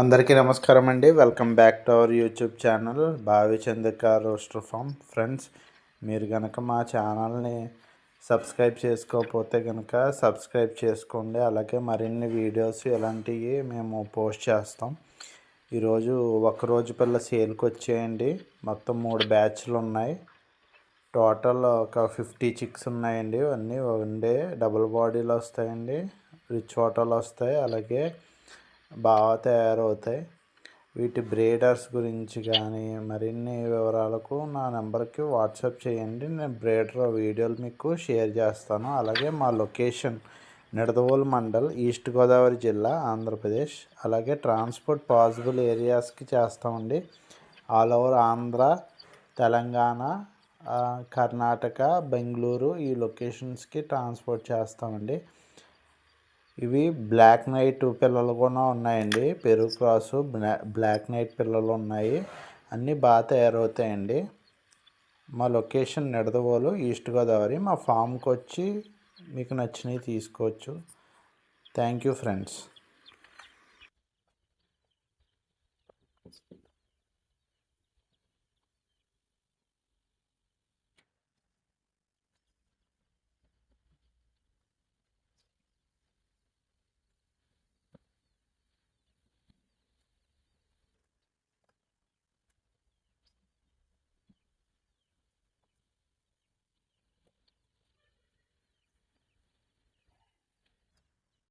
అందరికీ నమస్కారం అండి. Welcome back to our YouTube channel Bhavi Chandrika rooster form friends మీరు కనుక మా ఛానల్ని సబ్స్క్రైబ్ చేసుకోకపోతే కనుక సబ్స్క్రైబ్ చేసుకోండి. అలాగే మరిన్ని వీడియోస్ ఇలాంటివి మేము పోస్ట్ చేస్తాం. ఈరోజు ఒకరోజు పిల్ల సేల్కి వచ్చేయండి. మొత్తం మూడు బ్యాచ్లు ఉన్నాయి. టోటల్ ఒక ఫిఫ్టీ చిక్స్ ఉన్నాయండి. అన్నీ ఉండే డబుల్ బాడీలు వస్తాయండి. రిచ్ హోటల్ వస్తాయి. అలాగే బాగా తయారవుతాయి. వీటి బ్రీడర్స్ గురించి కానీ మరిన్ని వివరాలకు నా నెంబర్కి వాట్సాప్ చేయండి. నేను బ్రీడర్ వీడియోలు మీకు షేర్ చేస్తాను. అలాగే మా లొకేషన్ నిడదవోలు మండల్ ఈస్ట్ గోదావరి జిల్లా ఆంధ్రప్రదేశ్. అలాగే ట్రాన్స్పోర్ట్ పాసిబుల్ ఏరియాస్కి చేస్తామండి. ఆల్ ఓవర్ ఆంధ్ర తెలంగాణ కర్ణాటక బెంగళూరు ఈ లొకేషన్స్కి ట్రాన్స్పోర్ట్ చేస్తామండి. ఇవి బ్లాక్ నైట్ పిల్లలు కూడా ఉన్నాయండి. పెరుగు క్రాసు బ్లాక్ నైట్ పిల్లలు ఉన్నాయి. అన్నీ బాగా తయారవుతాయండి. మా లొకేషన్ నిడదవోలు ఈస్ట్ గోదావరి మా ఫామ్కి వచ్చి మీకు నచ్చినవి తీసుకోవచ్చు. Thank you friends